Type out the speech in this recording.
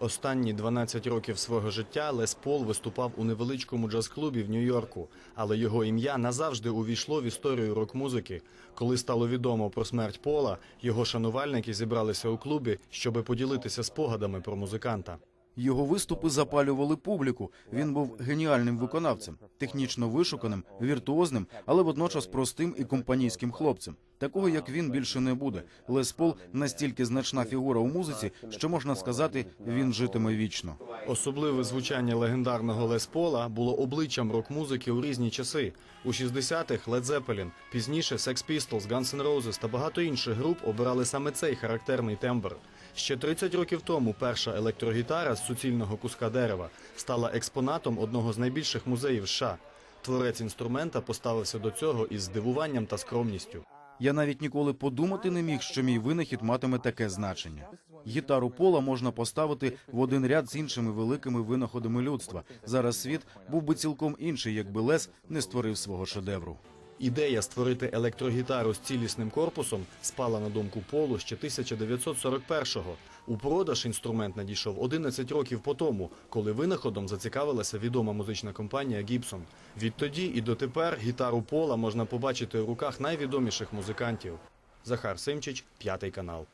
Останні 12 років свого життя Лес Пол виступав у невеличкому джаз-клубі в Нью-Йорку, але його ім'я назавжди увійшло в історію рок-музики. Коли стало відомо про смерть Пола, його шанувальники зібралися у клубі, щоби поділитися спогадами про музиканта. Його виступи запалювали публіку. Він був геніальним виконавцем, технічно вишуканим, віртуозним, але водночас простим і компанійським хлопцем. Такого як він більше не буде. Лес Пол настільки значна фігура у музиці, що можна сказати, він житиме вічно. Особливе звучання легендарного Лес Пола було обличчям рок-музики у різні часи. У 60-х Led Zeppelin, пізніше Sex Pistols, Guns N' Roses та багато інших груп обирали саме цей характерний тембр. Ще 30 років тому перша електрогітара з суцільного куска дерева стала експонатом одного з найбільших музеїв США. Творець інструмента поставився до цього із здивуванням та скромністю. Я навіть ніколи подумати не міг, що мій винахід матиме таке значення. Гітару пола можна поставити в один ряд з іншими великими винаходами людства. Зараз світ був би цілком інший, якби Лес не створив свого шедевру. Ідея створити електрогітару з цілісним корпусом спала на думку Полу ще 1941-го. У продаж інструмент надійшов 11 років по тому, коли винаходом зацікавилася відома музична компанія Гібсон. Відтоді і дотепер гітару Пола можна побачити у руках найвідоміших музикантів. Захар Симчич, п'ятий канал.